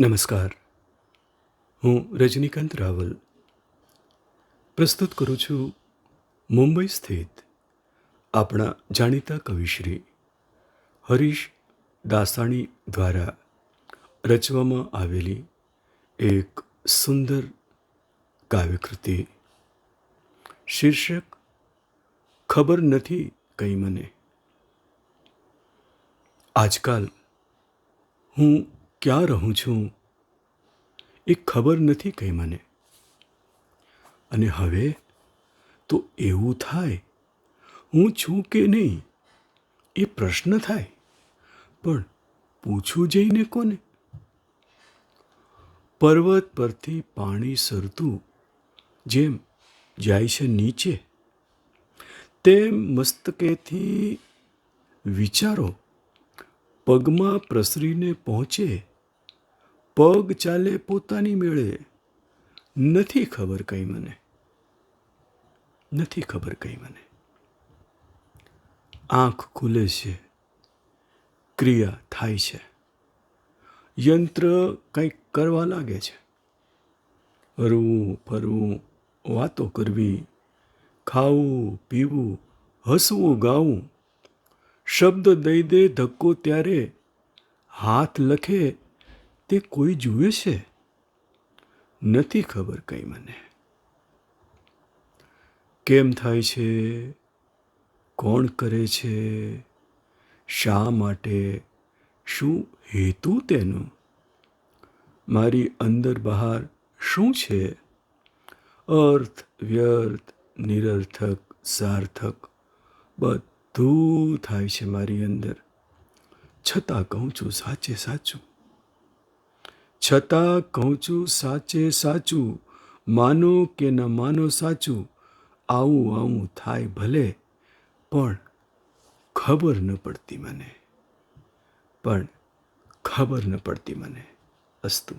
નમસ્કાર. હું રજનીકાંત રાવલ. પ્રસ્તુત કરું છું મુંબઈ સ્થિત આપણા જાણીતા કવિશ્રી હરીશ દાસાણી દ્વારા રચવામાં આવેલી એક સુંદર કાવ્યકૃતિ. શીર્ષક, ખબર નથી કંઈ મને. આજકાલ હું ક્યાં રહું છું? એ ખબર નથી કંઈ મને. અને હવે તો એવું થાય, હું છું કે નહીં? એ પ્રશ્ન થાય. પણ પૂછું જઈને કોને? પર્વત પરથી પાણી સરતું, જેમ જાય છે નીચે, તેમ મસ્તકેથી વિચારો, પગમાં પ્રસરીને પહોંચે પગ ચાલે પોતાની મેળે. નથી ખબર કંઈ મને. નથી ખબર કંઈ મને. આંખ ખુલે છે. ક્રિયા થાય છે. યંત્ર કંઈક કરવા લાગે છે. હરવું ફરવું, વાતો કરવી, ખાવું, પીવું, હસવું, ગાવું. શબ્દ દઈ દે ધક્કો ત્યારે. હાથ લખે તે કોઈ જુએ છે? નથી ખબર કંઈ મને. કેમ થાય છે? કોણ કરે છે? શા માટે? શું હેતુ તેનું? મારી અંદર બહાર શું છે? અર્થ, વ્યર્થ, નિરર્થક, સાર્થક, બધું થાય છે મારી અંદર. છતાં કહું છું, સાચે સાચું. છતાં કહું છું, સાચે સાચું. માનો કે ન માનો સાચું, આવું આવું થાય ભલે. પણ ખબર ન પડતી મને. પણ ખબર ન પડતી મને અસ્તુ.